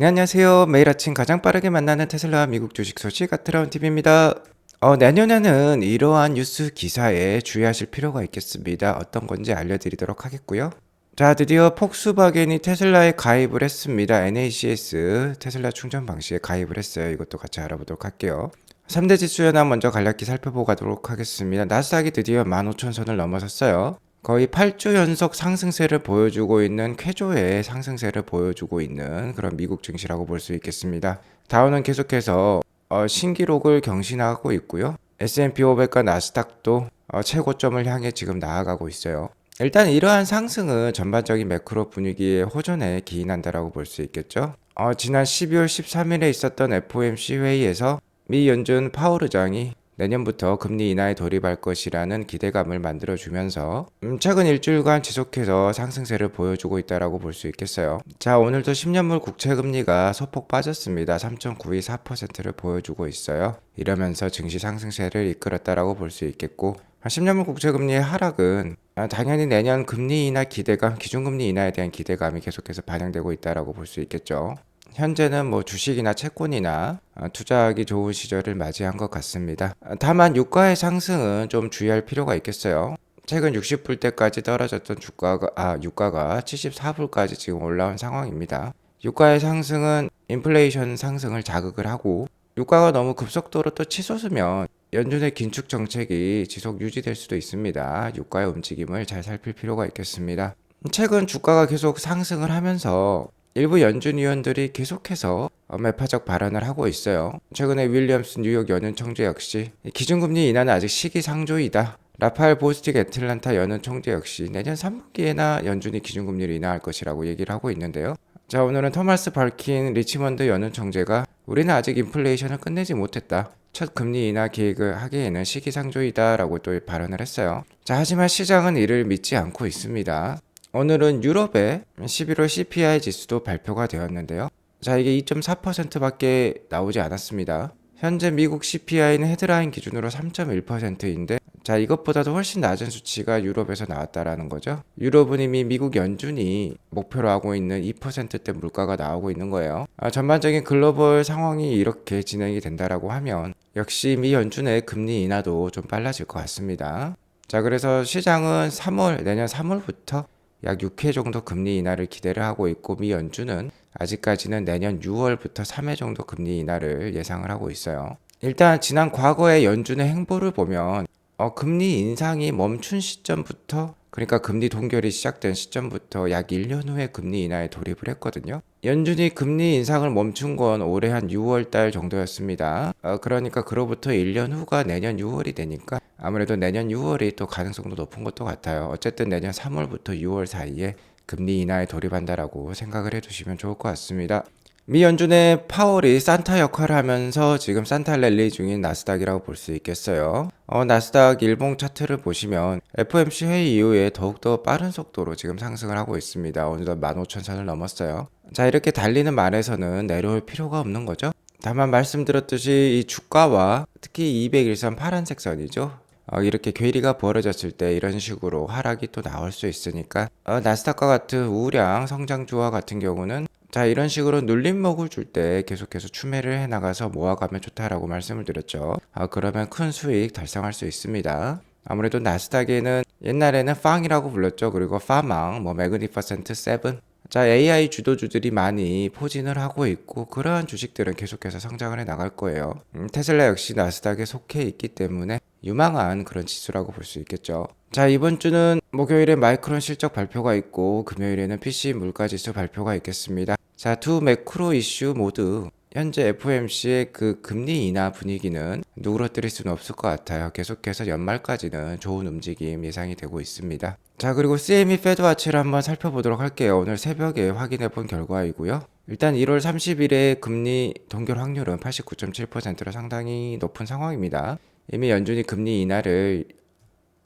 네, 안녕하세요. 매일 아침 가장 빠르게 만나는 테슬라 미국 주식 소식 아트라운 TV입니다. 어, 내년에는 이러한 뉴스 기사에 주의하실 필요가 있겠습니다. 어떤 건지 알려드리도록 하겠고요. 자, 드디어 폭스바겐이 테슬라에 가입을 했습니다. NACS 테슬라 충전 방식에 가입을 했어요. 이것도 같이 알아보도록 할게요. 3대 지수 현황 먼저 간략히 살펴보고 가도록 하겠습니다. 나스닥이 드디어 15,000선을 넘어섰어요. 거의 8주 연속 상승세를 보여주고 있는 쾌조의 상승세를 보여주고 있는 그런 미국 증시라고 볼 수 있겠습니다. 다우는 계속해서 어, 신기록을 경신하고 있고요. S&P 500과 나스닥도 어, 최고점을 향해 지금 나아가고 있어요. 일단 이러한 상승은 전반적인 매크로 분위기의 호전에 기인한다라고 볼 수 있겠죠. 어, 지난 12월 13일에 있었던 FOMC 회의에서 미 연준 파월 의장이 내년부터 금리 인하에 돌입할 것이라는 기대감을 만들어주면서 음, 최근 일주일간 지속해서 상승세를 보여주고 있다라고 볼 수 있겠어요. 자 오늘도 10년물 국채 금리가 소폭 빠졌습니다. 3.924%를 보여주고 있어요. 이러면서 증시 상승세를 이끌었다라고 볼 수 있겠고 10년물 국채 금리의 하락은 아, 당연히 내년 금리 인하 기대감, 기준금리 인하에 대한 기대감이 계속해서 반영되고 있다라고 볼 수 있겠죠. 현재는 뭐 주식이나 채권이나 어, 투자하기 좋은 시절을 맞이한 것 같습니다. 어, 다만 유가의 상승은 좀 주의할 필요가 있겠어요. 최근 60불대까지 떨어졌던 주가가 아 유가가 74불까지 지금 올라온 상황입니다. 유가의 상승은 인플레이션 상승을 자극을 하고 유가가 너무 급속도로 또 치솟으면 연준의 긴축 정책이 지속 유지될 수도 있습니다. 유가의 움직임을 잘 살필 필요가 있겠습니다. 최근 주가가 계속 상승을 하면서 일부 연준 위원들이 계속해서 매파적 발언을 하고 있어요. 최근에 윌리엄스 뉴욕 연은 총재 역시 기준금리 인하는 아직 시기상조이다. 라파엘 보스틱 애틀란타 연은 총재 역시 내년 3분기에나 연준이 기준금리를 인하할 것이라고 얘기를 하고 있는데요. 자 오늘은 토마스 발킨 리치먼드 연은 총재가 우리는 아직 인플레이션을 끝내지 못했다. 첫 금리 인하 계획을 하기에는 시기상조이다라고 또 발언을 했어요. 자 하지만 시장은 이를 믿지 않고 있습니다. 오늘은 유럽의 11월 CPI 지수도 발표가 되었는데요. 자, 이게 2.4%밖에 나오지 않았습니다. 현재 미국 CPI는 헤드라인 기준으로 3.1%인데 자 이것보다도 훨씬 낮은 수치가 유럽에서 나왔다라는 거죠. 유럽은 이미 미국 연준이 목표로 하고 있는 2%대 물가가 나오고 있는 거예요. 아, 전반적인 글로벌 상황이 이렇게 진행이 된다라고 하면 역시 미 연준의 금리 인하도 좀 빨라질 것 같습니다. 자 그래서 시장은 3월 내년 3월부터 약 6회 정도 금리 인하를 기대를 하고 있고 미 연준은 아직까지는 내년 6월부터 3회 정도 금리 인하를 예상을 하고 있어요. 일단 지난 과거의 연준의 행보를 보면 어, 금리 인상이 멈춘 시점부터 그러니까 금리 동결이 시작된 시점부터 약 1년 후에 금리 인하에 돌입을 했거든요. 연준이 금리 인상을 멈춘 건 올해 한 6월 달 정도였습니다. 어, 그러니까 그로부터 1년 후가 내년 6월이 되니까 아무래도 내년 6월이 또 가능성도 높은 것도 같아요. 어쨌든 내년 3월부터 6월 사이에 금리 인하에 돌입한다라고 생각을 해두시면 좋을 것 같습니다. 미 연준의 파월이 산타 역할을 하면서 지금 산타 랠리 중인 나스닥이라고 볼 수 있겠어요. 어, 나스닥 일봉 차트를 보시면 FOMC 회의 이후에 더욱더 빠른 속도로 지금 상승을 하고 있습니다. 어느덧 15,000선을 넘었어요. 자, 이렇게 달리는 말에서는 내려올 필요가 없는 거죠. 다만 말씀드렸듯이 이 주가와 특히 201선 파란색 선이죠. 어, 이렇게 괴리가 벌어졌을 때 이런 식으로 하락이 또 나올 수 있으니까 어, 나스닥과 같은 우량 성장주와 같은 경우는 자 이런 식으로 눌림목을 줄 때 계속해서 추매를 해나가서 모아가면 좋다라고 말씀을 드렸죠. 아, 그러면 큰 수익 달성할 수 있습니다. 아무래도 나스닥에는 옛날에는 팡이라고 불렀죠. 그리고 파망, 뭐 매그니퍼센트 세븐 자, AI 주도주들이 많이 포진을 하고 있고 그러한 주식들은 계속해서 성장을 해 나갈 거예요. 음, 테슬라 역시 나스닥에 속해 있기 때문에 유망한 그런 지수라고 볼 수 있겠죠. 자, 이번 주는 목요일에 마이크론 실적 발표가 있고 금요일에는 PC 물가 지수 발표가 있겠습니다. 자, 두 매크로 이슈 모두 현재 FOMC의 그 금리 인하 분위기는 누그러뜨릴 수는 없을 것 같아요. 계속해서 연말까지는 좋은 움직임 예상이 되고 있습니다. 자, 그리고 CME 페드와치를 한번 살펴보도록 할게요. 오늘 새벽에 확인해 본 결과이고요. 일단 1월 30일에 금리 동결 확률은 89.7%로 상당히 높은 상황입니다. 이미 연준이 금리 인하를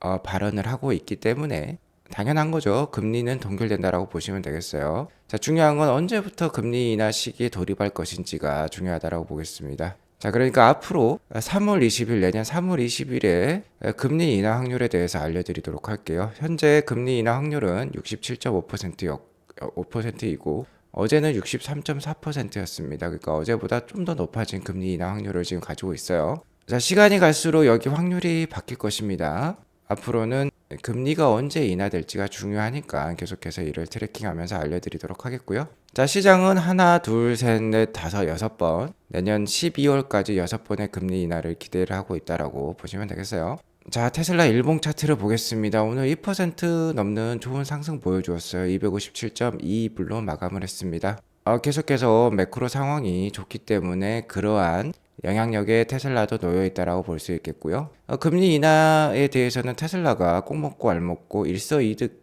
어, 발언을 하고 있기 때문에 당연한 거죠. 금리는 동결된다라고 보시면 되겠어요. 자, 중요한 건 언제부터 금리 인하 시기에 돌입할 것인지가 중요하다라고 보겠습니다. 자, 그러니까 앞으로 3월 20일 내년 3월 20일에 금리 인하 확률에 대해서 알려드리도록 할게요. 현재 금리 인하 확률은 67.5%였 5%이고 어제는 63.4%였습니다. 그러니까 어제보다 좀 더 높아진 금리 인하 확률을 지금 가지고 있어요. 자, 시간이 갈수록 여기 확률이 바뀔 것입니다. 앞으로는 금리가 언제 인하될지가 중요하니까 계속해서 이를 트래킹하면서 알려드리도록 하겠고요. 자, 시장은 하나, 둘, 셋, 넷, 다섯, 여섯 번 내년 12월까지 여섯 번의 금리 인하를 기대를 하고 있다라고 보시면 되겠어요. 자, 테슬라 일봉 차트를 보겠습니다. 오늘 2% 넘는 좋은 상승 보여주었어요. 257.2불로 마감을 했습니다. 어, 계속해서 매크로 상황이 좋기 때문에 그러한 영향력에 테슬라도 놓여 있다라고 볼 수 있겠고요. 어, 금리 인하에 대해서는 테슬라가 꼭 먹고 알 먹고 일서이득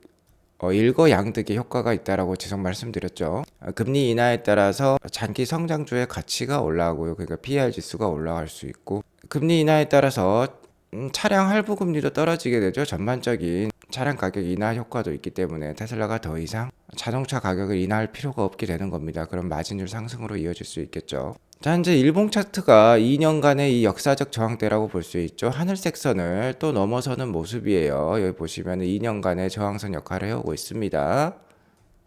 어, 일거양득의 효과가 있다라고 지속 말씀드렸죠. 어, 금리 인하에 따라서 장기 성장주의 가치가 올라가고요. 그러니까 PER 지수가 올라갈 수 있고 금리 인하에 따라서 음, 차량 할부 금리도 떨어지게 되죠. 전반적인 차량 가격 인하 효과도 있기 때문에 테슬라가 더 이상 자동차 가격을 인하할 필요가 없게 되는 겁니다. 그럼 마진율 상승으로 이어질 수 있겠죠. 자, 현재 일봉 차트가 2년간의 이 역사적 저항대라고 볼 수 있죠. 하늘색 선을 또 넘어서는 모습이에요. 여기 보시면 2년간의 저항선 역할을 해오고 있습니다.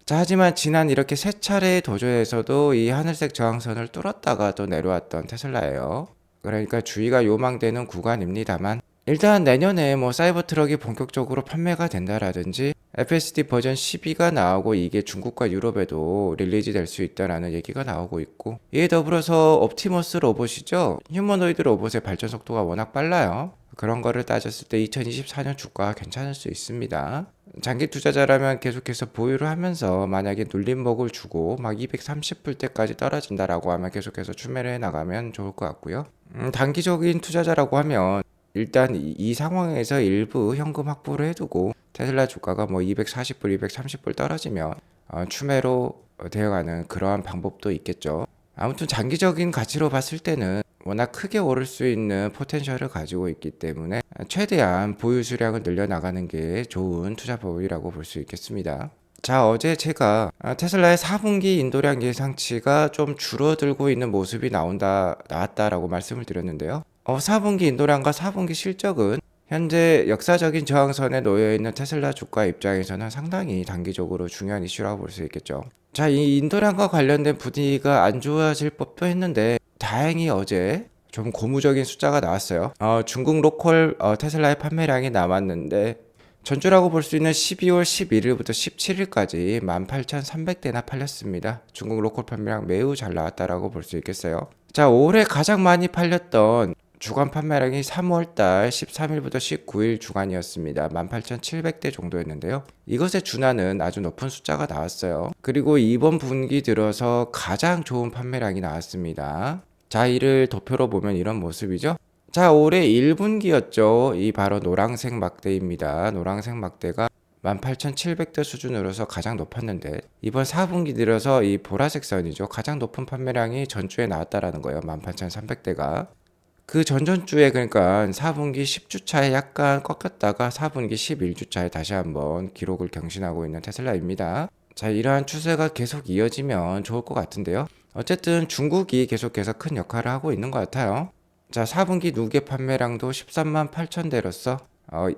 자, 하지만 지난 이렇게 세 차례의 도전에서도 이 하늘색 저항선을 뚫었다가 또 내려왔던 테슬라예요. 그러니까 주의가 요망되는 구간입니다만 일단 내년에 뭐 사이버 트럭이 본격적으로 판매가 된다라든지 FSD 버전 12가 나오고 이게 중국과 유럽에도 릴리즈 될 수 있다라는 얘기가 나오고 있고 이에 더불어서 옵티머스 로봇이죠. 휴머노이드 로봇의 발전 속도가 워낙 빨라요. 그런 거를 따졌을 때 2024년 주가가 괜찮을 수 있습니다. 장기 투자자라면 계속해서 보유를 하면서 만약에 눌림목을 주고 막 230불 때까지 떨어진다라고 하면 계속해서 추매를 해 나가면 좋을 것 같고요. 음, 단기적인 투자자라고 하면 일단 이, 이 상황에서 일부 현금 확보를 해두고 테슬라 주가가 뭐 240불, 230불 떨어지면 어, 추매로 되어가는 그러한 방법도 있겠죠. 아무튼 장기적인 가치로 봤을 때는 워낙 크게 오를 수 있는 포텐셜을 가지고 있기 때문에 최대한 보유 수량을 늘려나가는 게 좋은 투자법이라고 볼 수 있겠습니다. 자, 어제 제가 테슬라의 4분기 인도량 예상치가 좀 줄어들고 있는 모습이 나온다, 나왔다라고 말씀을 드렸는데요. 어, 4분기 인도량과 4분기 실적은 현재 역사적인 저항선에 놓여 있는 테슬라 주가 입장에서는 상당히 단기적으로 중요한 이슈라고 볼 수 있겠죠. 자, 이 인도량과 관련된 분위기가 안 좋아질 법도 했는데 다행히 어제 좀 고무적인 숫자가 나왔어요. 어, 중국 로컬 어, 테슬라의 판매량이 남았는데 전주라고 볼 수 있는 12월 11일부터 17일까지 18,300대나 팔렸습니다. 중국 로컬 판매량 매우 잘 나왔다라고 볼 수 있겠어요. 자, 올해 가장 많이 팔렸던 주간 판매량이 3월 달 13일부터 19일 주간이었습니다. 18,700대 정도였는데요. 이것에 준하는 아주 높은 숫자가 나왔어요. 그리고 이번 분기 들어서 가장 좋은 판매량이 나왔습니다. 자, 이를 도표로 보면 이런 모습이죠. 자, 올해 1분기였죠. 이 바로 노랑색 막대입니다. 노랑색 막대가 18,700대 수준으로서 가장 높았는데 이번 4분기 들어서 이 보라색 선이죠. 가장 높은 판매량이 전주에 나왔다라는 거예요. 18,300대가. 그 전전주에 그러니까 4분기 10주차에 약간 꺾였다가 4분기 11주차에 다시 한번 기록을 경신하고 있는 테슬라입니다. 자, 이러한 추세가 계속 이어지면 좋을 것 같은데요. 어쨌든 중국이 계속해서 큰 역할을 하고 있는 것 같아요. 자, 4분기 누계 판매량도 13만 8천 대로서 어,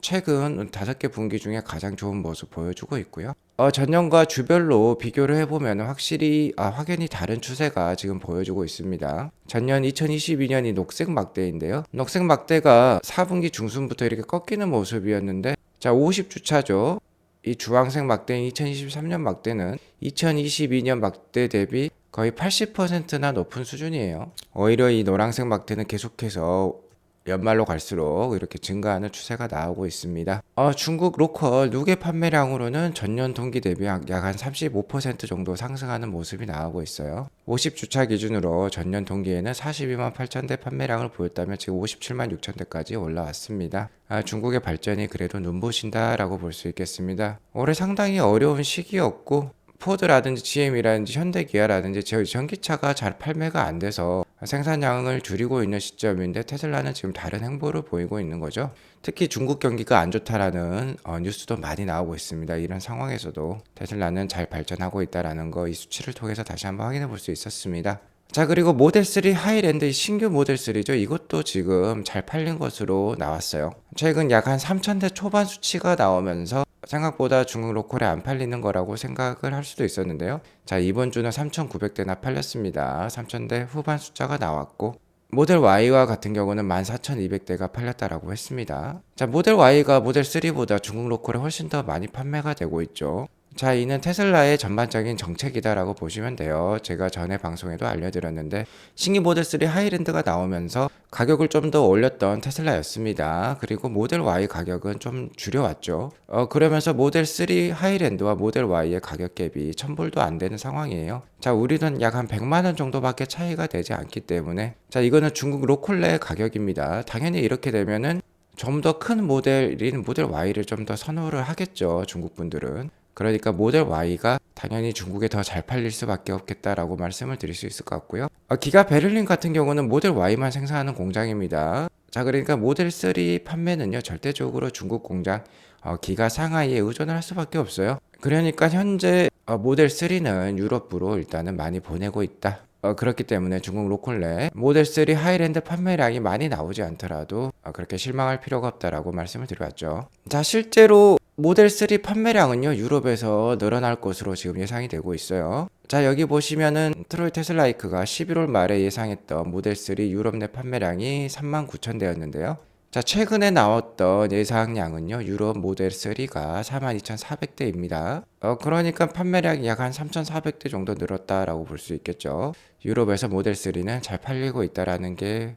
최근 5개 분기 중에 가장 좋은 모습 보여주고 있고요. 어, 전년과 주별로 비교를 해보면 확실히 아, 확연히 다른 추세가 지금 보여주고 있습니다. 전년 2022년이 녹색 막대인데요. 녹색 막대가 4분기 중순부터 이렇게 꺾이는 모습이었는데 자 50주차죠. 이 주황색 막대인 2023년 막대는 2022년 막대 대비 거의 80%나 높은 수준이에요. 오히려 이 노란색 막대는 계속해서 연말로 갈수록 이렇게 증가하는 추세가 나오고 있습니다. 어, 중국 로컬 누계 판매량으로는 전년 동기 대비 약 한 35% 정도 상승하는 모습이 나오고 있어요. 50주차 기준으로 전년 동기에는 42만 8천 대 판매량을 보였다면 지금 57만 6천 대까지 올라왔습니다. 아, 중국의 발전이 그래도 눈부신다라고 볼 수 있겠습니다. 올해 상당히 어려운 시기였고 포드라든지 GM이라든지 현대기아라든지 전기차가 잘 판매가 안 돼서 생산량을 줄이고 있는 시점인데 테슬라는 지금 다른 행보를 보이고 있는 거죠. 특히 중국 경기가 안 좋다라는 어, 뉴스도 많이 나오고 있습니다. 이런 상황에서도 테슬라는 잘 발전하고 있다라는 거 이 수치를 통해서 다시 한번 확인해 볼 수 있었습니다. 자 그리고 모델 3 하이랜드 신규 모델 3죠 이것도 지금 잘 팔린 것으로 나왔어요 최근 약 한 3,000대 초반 수치가 나오면서 생각보다 중국 로컬에 안 팔리는 거라고 생각을 할 수도 있었는데요. 자, 이번 주는 3,900대나 팔렸습니다. 3,000대 후반 숫자가 나왔고 모델 Y와 같은 경우는 14,200대가 팔렸다라고 했습니다. 자, 모델 Y가 모델 3보다 중국 로컬에 훨씬 더 많이 판매가 되고 있죠. 자, 이는 테슬라의 전반적인 정책이다라고 보시면 돼요. 제가 전에 방송에도 알려드렸는데 신규 모델 3 하이랜드가 나오면서 가격을 좀 더 올렸던 테슬라였습니다. 그리고 모델 Y 가격은 좀 줄여왔죠. 어, 그러면서 모델 3 하이랜드와 모델 Y의 가격 갭이 1000불도 안 되는 상황이에요. 자, 우리는 약 한 100만 원 정도밖에 차이가 되지 않기 때문에 자, 이거는 중국 로컬레 가격입니다. 당연히 이렇게 되면은 좀더큰 모델인 모델 Y를 좀 더 선호를 하겠죠. 중국 분들은. 그러니까 모델 Y가 당연히 중국에 더 잘 팔릴 수밖에 없겠다라고 말씀을 드릴 수 있을 것 같고요. 어, 기가 베를린 같은 경우는 모델 Y만 생산하는 공장입니다. 자, 그러니까 모델 3 판매는요, 절대적으로 중국 공장 어, 기가 상하이에 의존을 할 수밖에 없어요. 그러니까 현재 어, 모델 3는 유럽으로 일단은 많이 보내고 있다. 어, 그렇기 때문에 중국 로컬 내 모델 3 하이랜드 판매량이 많이 나오지 않더라도 어, 그렇게 실망할 필요가 없다라고 말씀을 드려왔죠. 자, 실제로 모델 3 판매량은요, 유럽에서 늘어날 것으로 지금 예상이 되고 있어요. 자, 여기 보시면은 트로이 테슬라이크가 11월 말에 예상했던 모델 3 유럽 내 판매량이 3만 9천 대였는데요. 자, 최근에 나왔던 예상량은요, 유럽 모델 3가 42,400대입니다. 어, 그러니까 판매량이 약 한 3,400대 정도 늘었다라고 볼 수 있겠죠. 유럽에서 모델 3는 잘 팔리고 있다라는 게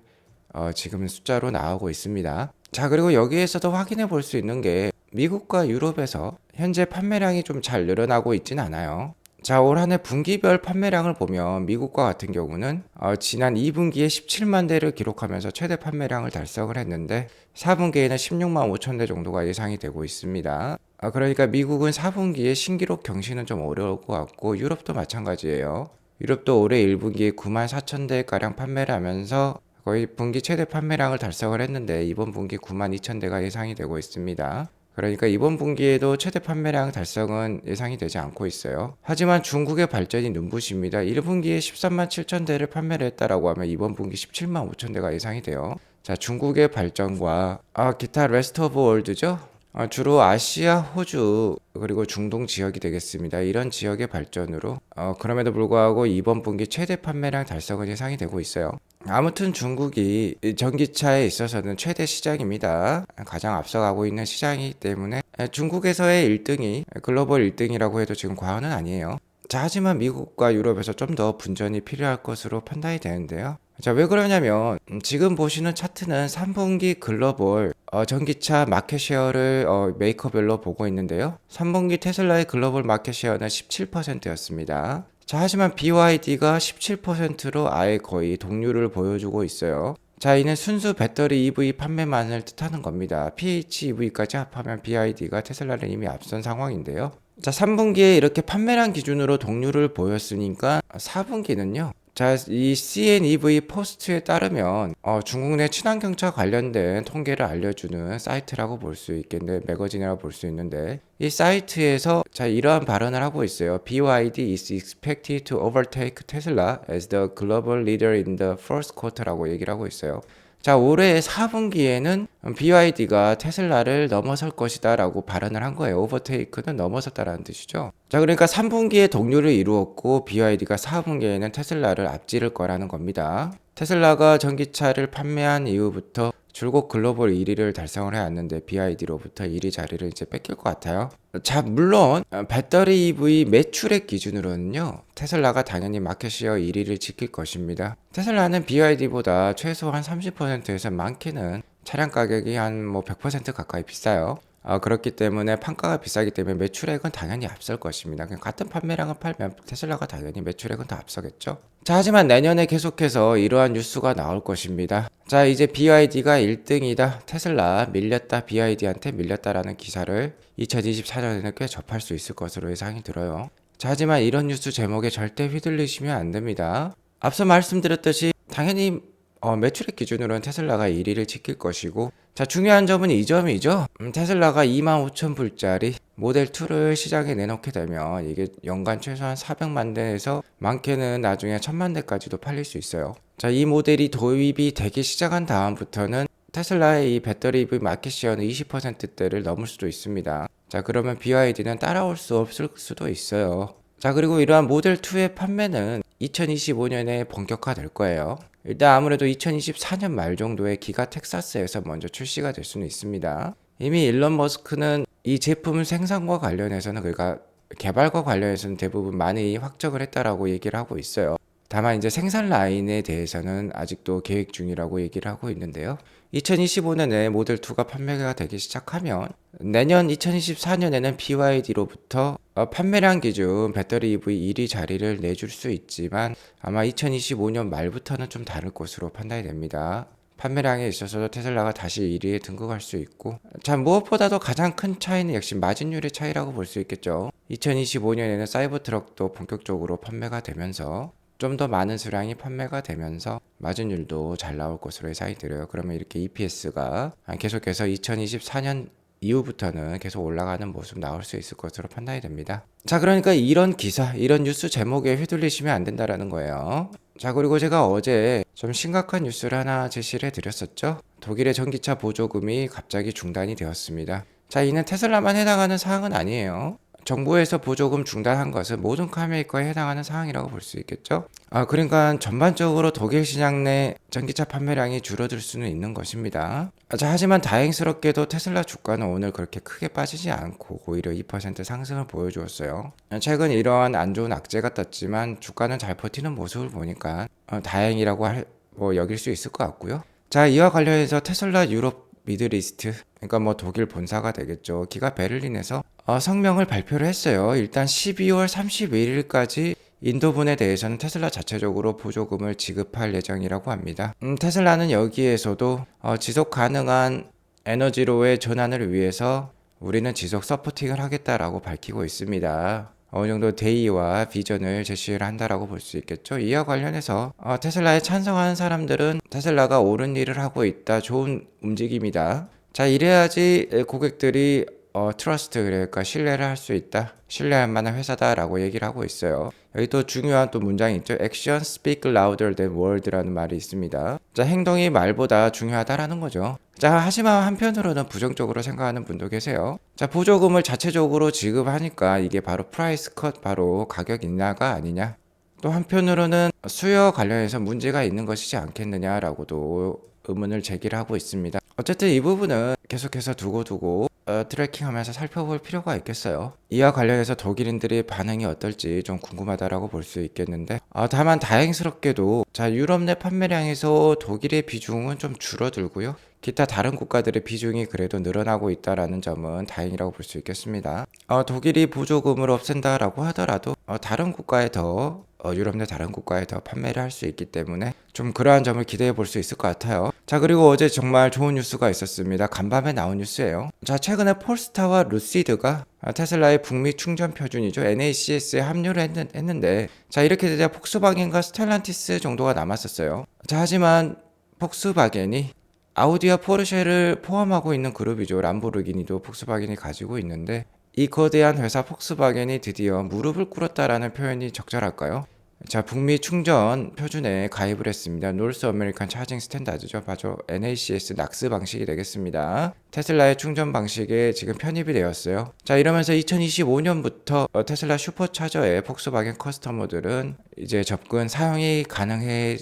어, 지금 숫자로 나오고 있습니다. 자, 그리고 여기에서도 확인해 볼 수 있는 게 미국과 유럽에서 현재 판매량이 좀 잘 늘어나고 있진 않아요. 자, 올 한 해 분기별 판매량을 보면 미국과 같은 경우는 어, 지난 2분기에 17만 대를 기록하면서 최대 판매량을 달성을 했는데 4분기에는 16만 5천 대 정도가 예상이 되고 있습니다. 아, 그러니까 미국은 4분기에 신기록 경신은 좀 어려울 것 같고 유럽도 마찬가지예요. 유럽도 올해 1분기에 9만 4천 대가량 판매를 하면서 거의 분기 최대 판매량을 달성을 했는데 이번 분기 9만 2천 대가 예상이 되고 있습니다. 그러니까 이번 분기에도 최대 판매량 달성은 예상이 되지 않고 있어요. 하지만 중국의 발전이 눈부십니다. 1분기에 13만 7천 대를 판매를 했다라고 하면 이번 분기 17만 5천 대가 예상이 돼요. 자, 중국의 발전과 아, 기타 레스트 오브 월드죠. 아, 주로 아시아, 호주 그리고 중동 지역이 되겠습니다. 이런 지역의 발전으로 어, 그럼에도 불구하고 이번 분기 최대 판매량 달성은 예상이 되고 있어요. 아무튼 중국이 전기차에 있어서는 최대 시장입니다. 가장 앞서가고 있는 시장이기 때문에 중국에서의 1등이 글로벌 1등이라고 해도 지금 과언은 아니에요. 자, 하지만 미국과 유럽에서 좀 더 분전이 필요할 것으로 판단이 되는데요. 자, 왜 그러냐면 지금 보시는 차트는 3분기 글로벌 어, 전기차 마켓 쉐어를 어, 메이커별로 보고 있는데요. 3분기 테슬라의 글로벌 마켓 쉐어는 17%였습니다. 자, 하지만 BYD가 17%로 아예 거의 동률을 보여주고 있어요. 자, 이는 순수 배터리 EV 판매만을 뜻하는 겁니다. PHEV까지 합하면 BYD가 테슬라를 이미 앞선 상황인데요. 자, 3분기에 이렇게 판매량 기준으로 동률을 보였으니까 4분기는요. 자, 이 CNEV 포스트에 따르면 어, 중국 내 친환경차 관련된 통계를 알려주는 사이트라고 볼 수 있겠는데 매거진이라고 볼 수 있는데 이 사이트에서 자 이러한 발언을 하고 있어요. BYD is expected to overtake Tesla as the global leader in the first quarter라고 얘기를 하고 있어요. 자, 올해 4분기에는 BYD가 테슬라를 넘어설 것이다 라고 발언을 한 거예요. 오버테이크는 넘어섰다라는 뜻이죠. 자, 그러니까 3분기에 동률을 이루었고 BYD가 4분기에는 테슬라를 앞지를 거라는 겁니다. 테슬라가 전기차를 판매한 이후부터 줄곧 글로벌 1위를 달성을 해왔는데 BID로부터 1위 자리를 이제 뺏길 것 같아요. 자, 물론 배터리 EV 매출액 기준으로는요. 테슬라가 당연히 마켓시어 1위를 지킬 것입니다. 테슬라는 BID보다 최소 한 30%에서 많게는 차량 가격이 한 뭐 100% 가까이 비싸요. 어, 그렇기 때문에 판가가 비싸기 때문에 매출액은 당연히 앞설 것입니다. 같은 판매량을 팔면 테슬라가 당연히 매출액은 더 앞서겠죠. 자, 하지만 내년에 계속해서 이러한 뉴스가 나올 것입니다. 자, 이제 BYD가 1등이다. 테슬라 밀렸다. BYD한테 밀렸다라는 기사를 2024년에는 꽤 접할 수 있을 것으로 예상이 들어요. 자, 하지만 이런 뉴스 제목에 절대 휘둘리시면 안 됩니다. 앞서 말씀드렸듯이 당연히 어, 매출액 기준으로는 테슬라가 1위를 지킬 것이고 자 중요한 점은 이 점이죠 음, 테슬라가 25,000불짜리 모델 2를 시장에 내놓게 되면 이게 연간 최소한 400만 대에서 많게는 나중에 1000만 대까지도 팔릴 수 있어요 자 이 모델이 도입이 되기 시작한 다음부터는 테슬라의 이 배터리 EV 마켓 시어는 20%대를 넘을 수도 있습니다. 자, 그러면 BYD는 따라올 수 없을 수도 있어요. 자, 그리고 이러한 모델 2의 판매는 2025년에 본격화될 거예요. 일단 아무래도 2024년 말 정도에 기가 텍사스에서 먼저 출시가 될 수는 있습니다. 이미 일론 머스크는 이 제품 생산과 관련해서는 그러니까 개발과 관련해서는 대부분 많이 확정을 했다라고 얘기를 하고 있어요. 다만 이제 생산 라인에 대해서는 아직도 계획 중이라고 얘기를 하고 있는데요. 2025년에 모델 2가 판매가 되기 시작하면 내년 2024년에는 BYD로부터 어, 판매량 기준 배터리 EV 1위 자리를 내줄 수 있지만 아마 2025년 말부터는 좀 다를 것으로 판단이 됩니다. 판매량에 있어서도 테슬라가 다시 1위에 등극할 수 있고 자 무엇보다도 가장 큰 차이는 역시 마진율의 차이라고 볼 수 있겠죠 2025년에는 사이버 트럭도 본격적으로 판매가 되면서 좀 더 많은 수량이 판매가 되면서 마진율도 잘 나올 것으로 예상이 들어요 그러면 이렇게 EPS가 계속해서 2024년 이후부터는 계속 올라가는 모습 나올 수 있을 것으로 판단이 됩니다. 자, 그러니까 이런 기사, 이런 뉴스 제목에 휘둘리시면 안 된다라는 거예요. 자, 그리고 제가 어제 좀 심각한 뉴스를 하나 제시를 해드렸었죠. 독일의 전기차 보조금이 갑자기 중단이 되었습니다. 자, 이는 테슬라만 해당하는 사항은 아니에요. 정부에서 보조금 중단한 것은 모든 카메이커에 해당하는 사항이라고 볼 수 있겠죠. 아, 그러니까 전반적으로 독일 시장 내 전기차 판매량이 줄어들 수는 있는 것입니다. 아, 자, 하지만 다행스럽게도 테슬라 주가는 오늘 그렇게 크게 빠지지 않고 오히려 2% 상승을 보여주었어요. 아, 최근 이러한 안 좋은 악재가 떴지만 주가는 잘 버티는 모습을 보니까 어, 다행이라고 할, 뭐 여길 수 있을 것 같고요. 자, 이와 관련해서 테슬라 유럽 미드리스트 그러니까 뭐 독일 본사가 되겠죠. 기가 베를린에서 어, 성명을 발표를 했어요. 일단 12월 31일까지 인도분에 대해서는 테슬라 자체적으로 보조금을 지급할 예정이라고 합니다. 음, 테슬라는 여기에서도 어, 지속 가능한 에너지로의 전환을 위해서 우리는 지속 서포팅을 하겠다라고 밝히고 있습니다. 어느 정도 대의와 비전을 제시를 한다라고 볼 수 있겠죠. 이와 관련해서 어, 테슬라에 찬성하는 사람들은 테슬라가 옳은 일을 하고 있다. 좋은 움직임이다. 자, 이래야지 고객들이 어, 트러스트 그러니까 신뢰를 할 수 있다. 신뢰할 만한 회사다라고 얘기를 하고 있어요. 여기 또 중요한 또 문장이 있죠. Action speak louder than word라는 말이 있습니다. 자, 행동이 말보다 중요하다라는 거죠. 자, 하지만 한편으로는 부정적으로 생각하는 분도 계세요. 자, 보조금을 자체적으로 지급하니까 이게 바로 프라이스 컷, 바로 가격 인하가 아니냐. 또 한편으로는 수요 관련해서 문제가 있는 것이지 않겠느냐라고도 의문을 제기를 하고 있습니다. 어쨌든 이 부분은 계속해서 두고두고 어, 트래킹하면서 살펴볼 필요가 있겠어요. 이와 관련해서 독일인들의 반응이 어떨지 좀 궁금하다라고 볼 수 있겠는데 어, 다만 다행스럽게도 자 유럽 내 판매량에서 독일의 비중은 좀 줄어들고요. 기타 다른 국가들의 비중이 그래도 늘어나고 있다라는 점은 다행이라고 볼 수 있겠습니다. 어, 독일이 보조금을 없앤다라고 하더라도 어, 다른 국가에 더 어, 유럽 내 다른 국가에 더 판매를 할 수 있기 때문에 좀 그러한 점을 기대해 볼 수 있을 것 같아요. 자, 그리고 어제 정말 좋은 뉴스가 있었습니다. 간밤에 나온 뉴스예요. 자, 최근에 폴스타와 루시드가 테슬라의 북미 충전 표준이죠. NACS에 합류를 했는, 데 자, 이렇게 되자 폭스바겐과 스텔란티스 정도가 남았었어요. 자, 하지만 폭스바겐이 아우디와 포르쉐를 포함하고 있는 그룹이죠. 람보르기니도 폭스바겐이 가지고 있는데 이 거대한 회사 폭스바겐이 드디어 무릎을 꿇었다라는 표현이 적절할까요? 자, 북미 충전 표준에 가입을 했습니다. 노스 아메리칸 차징 스탠다드죠. 바로 NACS 낙스 방식이 되겠습니다. 테슬라의 충전 방식에 지금 편입이 되었어요. 자, 이러면서 2025년부터 테슬라 슈퍼차저의 폭스바겐 커스터머들은 이제 접근 사용이 가능해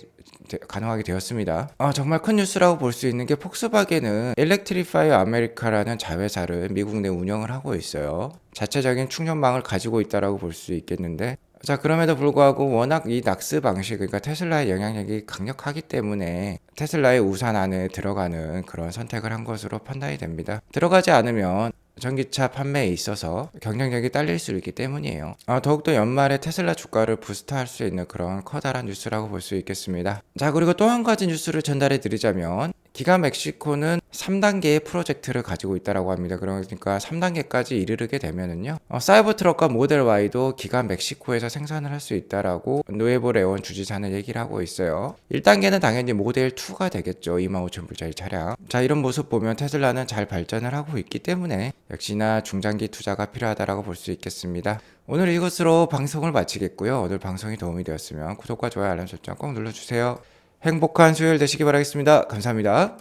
가능하게 되었습니다. 아, 정말 큰 뉴스라고 볼 수 있는 게 폭스바겐은 일렉트리파이 아메리카라는 자회사를 미국 내 운영을 하고 있어요. 자체적인 충전망을 가지고 있다라고 볼 수 있겠는데 자 그럼에도 불구하고 워낙 이 낙스 방식 그러니까 테슬라의 영향력이 강력하기 때문에 테슬라의 우산 안에 들어가는 그런 선택을 한 것으로 판단이 됩니다. 들어가지 않으면 전기차 판매에 있어서 경쟁력이 딸릴 수 있기 때문이에요. 어, 더욱더 연말에 테슬라 주가를 부스트할 수 있는 그런 커다란 뉴스라고 볼 수 있겠습니다. 자 그리고 또 한 가지 뉴스를 전달해 드리자면 기가 멕시코는 3단계의 프로젝트를 가지고 있다라고 합니다. 그러니까 3단계까지 이르게 되면은요. 어, 사이버 트럭과 모델 Y도 기가 멕시코에서 생산을 할 수 있다라고 노에보 레온 주지사는 얘기를 하고 있어요. 1단계는 당연히 모델 2가 되겠죠. 25,000불짜리 차량. 자, 이런 모습 보면 테슬라는 잘 발전을 하고 있기 때문에 역시나 중장기 투자가 필요하다라고 볼 수 있겠습니다. 오늘 이것으로 방송을 마치겠고요. 오늘 방송이 도움이 되었으면 구독과 좋아요 알람 설정 꼭 눌러주세요. 행복한 수요일 되시기 바라겠습니다. 감사합니다.